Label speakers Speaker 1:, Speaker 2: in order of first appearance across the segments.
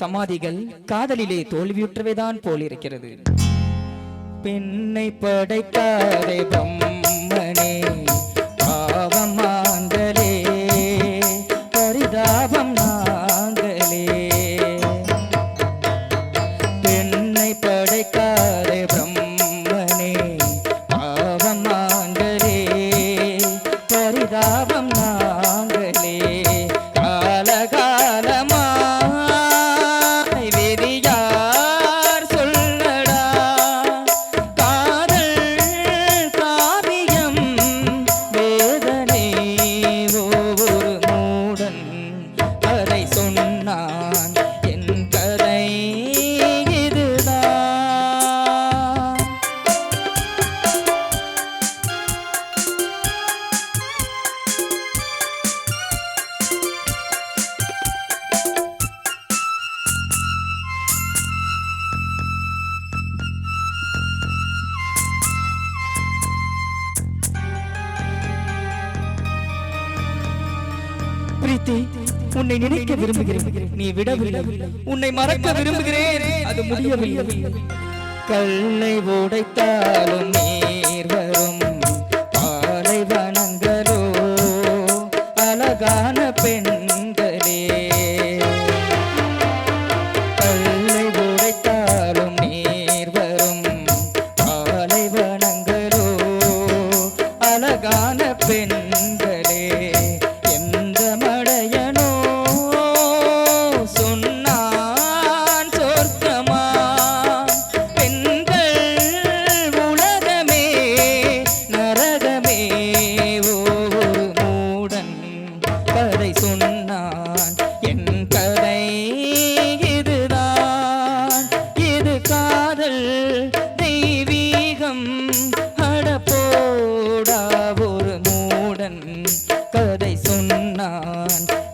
Speaker 1: சமாதிகள் காதலிலே தோல்வியுற்றவைதான் போலிருக்கிறது. பெண்ணை படைக்காதே பிரம்ம உன்னை நினைக்க விரும்புகிறேன். நீ விடவில்லை. உன்னை மறக்க விரும்புகிறேன். அது முடியவில்லை. கல்லை உடைத்தாலும் நீர் வரும்.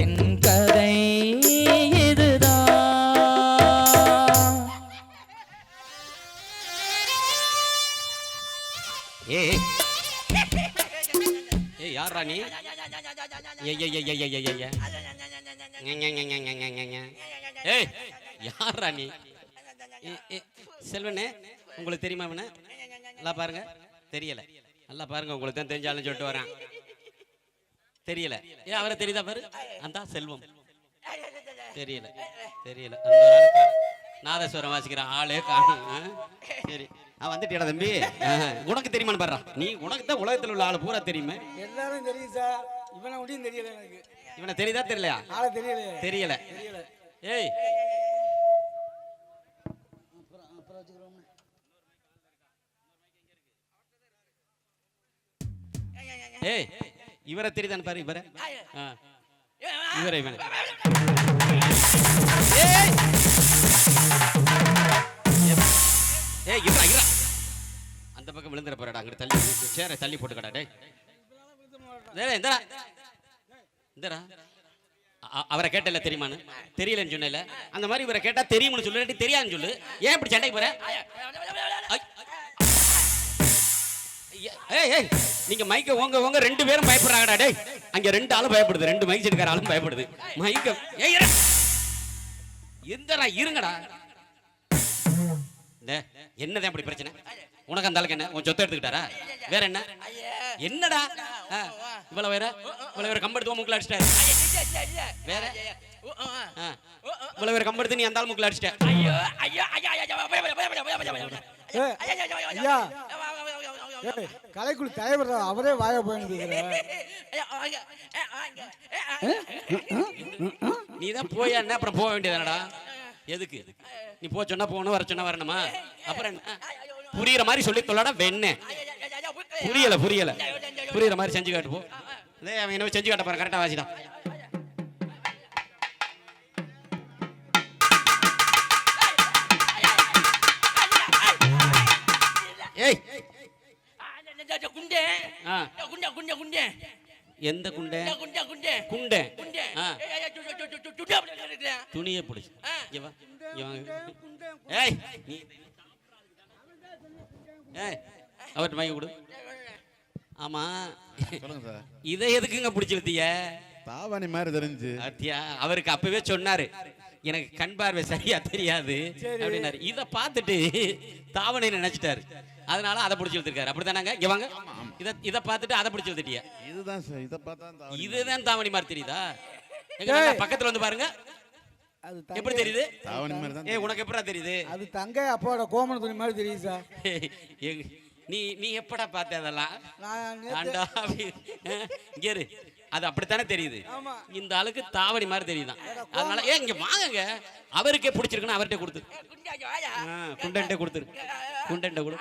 Speaker 1: என் கதை இதுதான்
Speaker 2: ஏய் ஏய் யாரா நீ? ஏய் யாரா நீ? ஏ, ஏ, செல்வனே உங்களுக்கு தெரியுமா இவனை? நல்லா பாருங்க. தெரியல. நல்லா பாருங்க உங்களுக்கு தான் தெரிஞ்சாலும் சொல்லிட்டு வரேன். தெரியல. ஏ அவரை தெரியுதா பாரு? அந்த செல்வம். தெரியல. தெரியல. நாதஸ்வரம் வாசிக்கிற ஆளே காணும். சரி. அவன் வந்துட்டியடா தம்பி. உனக்கு தெரியுமான்னு பாடுறா நீ உனக்கு தான் உலகத்தில் உள்ள ஆளு. பூரா தெரியுமே.
Speaker 3: எல்லாரும் தெரியும் சார். இவனை முடியும் தெரியல எனக்கு.
Speaker 2: இவனை தெரியுதா தெரியலையா?
Speaker 3: ஆளை தெரியல
Speaker 2: தெரியல.
Speaker 3: தெரியல.
Speaker 2: ஏய். ஏய். இவரை தெரியுதான்னு பாரு இவரை ஆ. இவரை இவனை ஏய் இருடா இருடா அந்த பக்கம் விழுந்துற போறடா அங்கிட்டு தள்ளி சேர தள்ளி போட்டுக்கடா டேய் இந்தடா இந்தடா அவரை கேட்டல தெரியுமான்னு தெரியலன்னு சொன்னல அந்த மாதிரி இவரை கேட்டா தெரியும்னு சொல்லு தெரியாதுன்னு சொல்லு ஏன் இப்படி சண்டைக்கு போற ஏய் ஏய் நீங்க மைக்க ஓங்க ஓங்க ரெண்டு பேரும் பயப்படுறாங்கடா டேய் அங்க ரெண்டு ஆளும் பயப்படுது ரெண்டு மைக் செட்டுக்கார ஆளும் பயப்படுது மைக்க ஏய் எந்தடா இருங்கடா என்னதான் அப்படி பிரச்சனை உனக்கு அந்த அளவுக்கு என்ன உன் சொத்தை எடுத்துக்கிட்டாரா வேற என்ன என்னடா இவ்வளவு வேற இவ்வளவு வேற கம்பெடுத்து மூக்கில் அடிச்சிட்டாரு வேற இவ்வளவு வேற கம்பெடுத்து நீ அந்த ஆள் மூக்கில் அடிச்சிட்ட
Speaker 3: ஐயோ ஐயா ஏய், கலைக்குழு தலைவர் அவரே வாய போயின்னு
Speaker 2: நீ தான் போய் என்ன? அப்புறம் போக வேண்டியதானடா எதுக்கு? நீ போ சொன்னா போகணும் வர சொன்னா வரணுமா? அப்புறம் என்ன? புரியுற மாதிரி சொல்லி தொல்லடா வெண்ணே. புரியல புரியல. புரியுற மாதிரி செஞ்சு காட்டு போ. அவன் என்ன செஞ்சு காட்ட பாரு கரெக்டா வாசிதான்.
Speaker 4: குண்டே
Speaker 2: ஆ
Speaker 4: குண்டே குண்டே குண்டே.
Speaker 2: எந்த குண்டை?
Speaker 4: குண்டே குண்டே.
Speaker 2: குண்டை. துணியை பிடிச்சி.
Speaker 4: ஆ.
Speaker 2: இங்க வா. இங்க வாங்க ஏய் நீ. ஏய் அவர்கிட்ட மைக்க கொடு. ஆமா.
Speaker 5: சொல்லுங்க சார்.
Speaker 2: இதை எதுக்குங்க பிடிச்சி வித்தீங்க
Speaker 5: தாவாணி மாதிரி தெரிஞ்சு.
Speaker 2: அத்தியா அவருக்கு அப்பவே சொன்னாரு. எனக்கு கண் பார்வை சரியா தெரியாது. அப்படின்னாரு. இதை பார்த்துட்டு தாவணை நினைச்சிட்டாரு. அதனால அதை பிடிச்சி இழுத்துருக்காரு. அப்படித்தானாங்க? இங்க வாங்க. இதை இதை பார்த்துட்டு அதை பிடிச்சி இழுத்துட்டியா.
Speaker 5: இதுதான் சார் இதை பார்த்தா
Speaker 2: இதுதான் தாவணி மாதிரி தெரியுதா? எங்க பக்கத்துல வந்து பாருங்க.
Speaker 3: அது
Speaker 2: எப்படி தெரியுது?
Speaker 5: தாவணி மாதிரி தான்
Speaker 2: ஏய் உனக்கு எப்படா தெரியுது?
Speaker 3: அது தங்கை அப்பாவோட கோமண துணி மாதிரி தெரியுது சார்.
Speaker 2: நீ நீ எப்படா பார்த்த அதெல்லாம்? இங்க இரு. அது அப்படித்தானே தெரியுது?
Speaker 3: ஆமா.
Speaker 2: இந்த ஆளுக்கு தாவணி மாதிரி தெரியுதான். அதனால ஏ இங்க வாங்குங்க. அவருக்கே பிடிச்சிருக்குன்னு அவர்கிட்ட கொடுத்து. குண்டன்ட்ட கொடுத்துரு. குண்டன்ட்ட கொடு.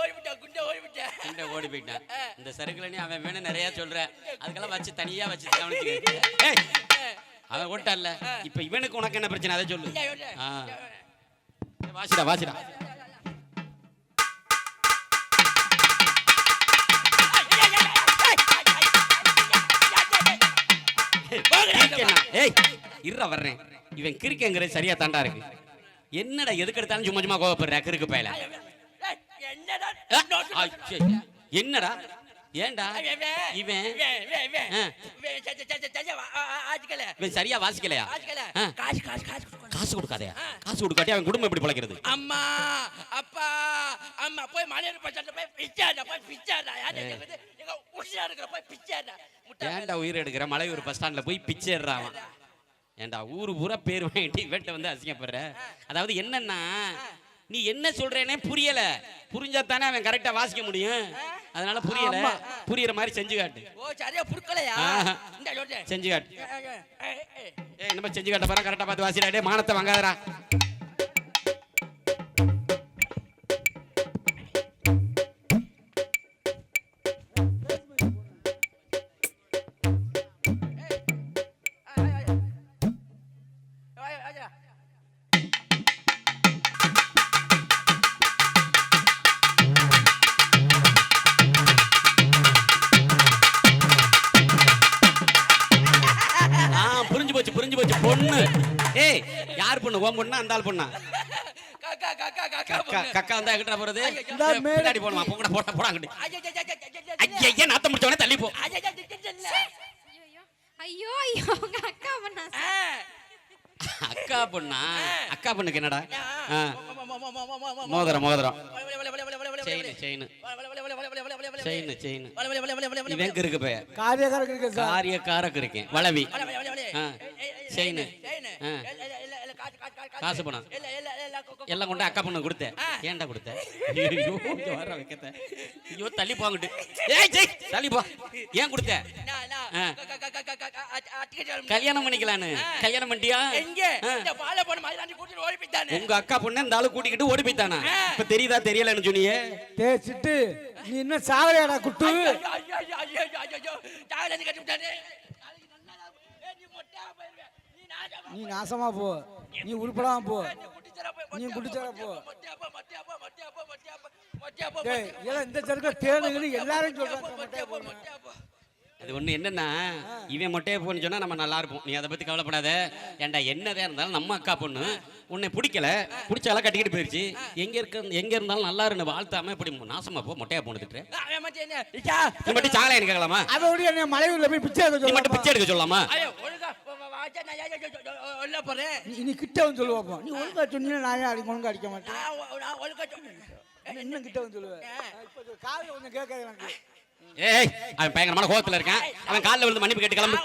Speaker 4: ஓடி விட்டா குண்டா ஓடி விட்டா
Speaker 2: குண்டை ஓடி போயிட்டான். இந்த சருக்குல நீ அவன் வேணும் நிறைய சொல்ற. அதுக்கெல்லாம் வச்சு தனியா வச்சு கவனிச்சுக்க. ஏய், அவன் ஓட்டான்ல. இப்ப இவனுக்கு உனக்கு என்ன பிரச்சனை? அதை சொல்லு. வாசிடா வாசிடா. ஏய் இருடா வர்றேன். இவன் கிறுக்கங்கிறது சரியா தாண்டா இருக்கு. என்னடா எதுக்கு எடுத்தாலும் சும்மா சும்மா கோவப்படுற கிறுக்கு பயல?
Speaker 4: என்னடா?
Speaker 2: ஏன்டா? இவன்? இவன் சரியா வாசிக்கலையா.
Speaker 4: காசு காசு காசு.
Speaker 2: காசு கொடுக்காதயா? காசு கொடுக்காட்டி அவன் குடும்பம் எப்படி பிழைக்கிறது
Speaker 4: அம்மா அப்பா அம்மா போய் மலையாள பச்சாட்ட போய் பிச்சாடா போய் பிச்சாடா எங்க உஷா இருக்கிற போய் பிச்சாடா
Speaker 2: ஏன்டா உயிர் எடுக்கிற? மலையூர் பஸ் ஸ்டாண்ட்ல போய் பிச்சை எடுறான் அவன். ஏன்டா ஊரு பூரா பேர் வாங்கிட்டு இவன்ட்ட வந்து அசிங்கப்படுற? அதாவது என்னன்னா நீ என்ன சொல்றேனே புரியல. புரிஞ்சா தானே அவன் கரெக்டா வாசிக்க முடியும். அதனால புரியல. புரியுற மாதிரி செஞ்சு காட்டு.
Speaker 4: ஓ சரியா சொல்றேன்
Speaker 2: செஞ்சு காட்டு.
Speaker 4: ஏய்,
Speaker 2: என்ன செஞ்சு காட்ட போறா கரெக்டா பார்த்து வாசிடா டேய் மானத்தை வாங்காதடா. ஏய் யார் பொண்ணு உன் பொண்ணா அந்த ஆள் பொண்ணா
Speaker 4: காக்கா காக்கா காக்கா
Speaker 2: கக்கா வந்தா எங்கிட்ட போறது பின்னாடி போடுமா போங்கடா போடா போடா அங்கிட்டு ஐயா நாத்தம் முடிச்சவனே தள்ளி போ
Speaker 6: ஐயோ ஐயோ உங்க அக்கா பண்ணா
Speaker 2: அக்கா பொண்ணா அக்கா பொண்ணுக்கு என்னடா மோதிரம் மோதிரம் செயின் செயின் செயின் செயின் இவன் இருக்கு பைய
Speaker 3: காரியக்காரங்க இருக்கு சார்
Speaker 2: காரியக்காரக்கு இருக்கேன் வளவி செயின். காசு பணம் எல்லாம் கொண்டு அக்கா பொண்ணு கொடுத்தேன் ஏன்டா கொடுத்த ஐயோ இங்க வர வைக்கத்த ஐயோ தள்ளி போங்கிட்டு ஏய் ஜெய் தள்ளி போ ஏன் கொடுத்த ஆ. கல்யாணம் பண்ணிக்கலான்னு கல்யாணம் பண்ணிட்டியா
Speaker 4: எங்க. இந்த பாலை போன மாதிரி கூட்டிட்டு ஓடி போயிட்டானே
Speaker 2: உங்க அக்கா பொண்ணு இந்த ஆளு கூட்டிக்கிட்டு ஓடி போய்த்தானா இப்ப தெரியுதா தெரியலன்னு சொன்னியே
Speaker 3: டே சிட்டு நீ இன்னும் சாவலையாடா குட்டு
Speaker 4: ஐயோ, ஐயோ, ஐயோ, ஐயோ, ஐயோ, ஐயோ. தாவலை நீ கட்டி விட்டானே. நாளைக்கு நல்லா தான் ஏய், நீ மொட்டையா போயிருவ. நீ நாசமா
Speaker 3: போ. நீ உருப்படாம போ.
Speaker 4: நீ குட்டிச்சரா போ,
Speaker 3: இந்த சரக்குல தேனுங்கன்னு எல்லாரும் சொல்றாங்க.
Speaker 2: அது ஒண்ணு என்னன்னா இவன் மொட்டையை போன்னு சொன்னா நம்ம நல்லா இருப்போம். நீ அதை பத்தி கவலைப்படாத. ஏன்டா என்னதான் இருந்தாலும் நம்ம அக்கா பொண்ணு. உன்னை பிடிக்கல பிடிச்சாலும் கட்டிக்கிட்டு போயிருச்சு. எங்க இருக்க எங்க இருந்தாலும் நல்லா இருந்து வாழ்த்தாம இப்படி நாசமா போ மொட்டையா
Speaker 4: அவன் மட்டும்
Speaker 2: சாகலை எனக்கு கேட்கலாமா
Speaker 3: அதோட என்ன மலையூர்ல போய் பிச்சை எடுக்க
Speaker 2: நீ மட்டும். பிச்சை எடுக்க
Speaker 4: போறேன்.
Speaker 3: நீ கிட்ட வந்து சொல்லுவாப்பா. நீ ஒழுங்கா சொன்னீங்கன்னா நான் அடிக்க ஒழுங்கா அடிக்க மாட்டேன்? இன்னும் கிட்ட வந்து சொல்லுவேன் இப்போ காலையில் கொஞ்சம் கேட்காது எனக்கு.
Speaker 2: ஏய் அவன் பயங்கரமான கோவத்துல இருக்கான். அவன் காலில் விழுந்து மன்னிப்பு கேட்டு கிளம்பு.